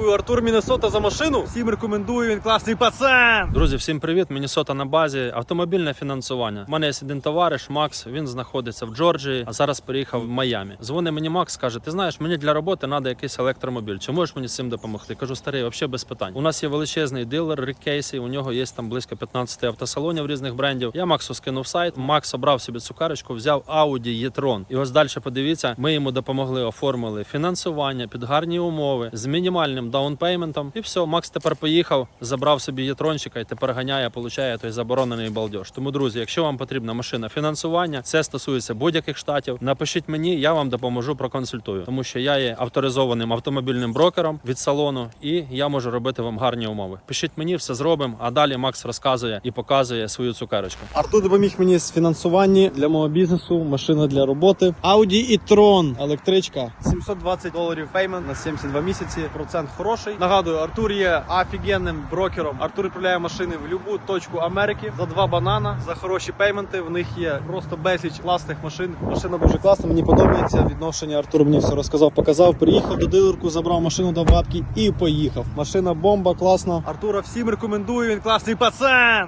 Дякую, Артур Міннесота, за машину. Всім рекомендую, він класний пацан. Друзі, всім привіт! Міннесота на базі. Автомобільне фінансування. У мене є один товариш Макс. Він знаходиться в Джорджії, а зараз переїхав в Майамі. Дзвонить мені Макс, каже: Ти знаєш, мені для роботи треба якийсь електромобіль. Чи можеш мені з цим допомогти? Кажу, старий, взагалі без питань. У нас є величезний дилер Рік Кейсі. У нього є там близько 15 автосалонів різних брендів. Я Максу скинув сайт. Макс обрав собі цукарочку, взяв Audi e-tron. І ось далі подивіться, ми йому допомогли, оформили фінансування під гарні умови з мінімальним даунпейментом. І все, Макс тепер поїхав, забрав собі єтрончика і тепер ганяє, получає той заборонений балдеж. Тому, друзі, якщо вам потрібна машина фінансування, це стосується будь-яких штатів. Напишіть мені, я вам допоможу, проконсультую, тому що я є авторизованим автомобільним брокером від салону, і я можу робити вам гарні умови. Пишіть мені, все зробимо. А далі Макс розказує і показує свою цукерочку. Артур допоміг мені з фінансуванні для мого бізнесу, машина для роботи. Audi e-tron, електричка. 720 доларів пеймент на 72 місяці. Процент хороший. Нагадую, Артур є офігенним брокером. Артур відправляє машини в будь-яку точку Америки за два банана, за хороші пейменти. В них є просто безліч класних машин. Машина дуже класна, мені подобається. Відношення Артур мені все розказав, показав. Приїхав до дилерку, забрав машину до бабки і поїхав. Машина бомба, класна. Артура всім рекомендую. Він класний пацан.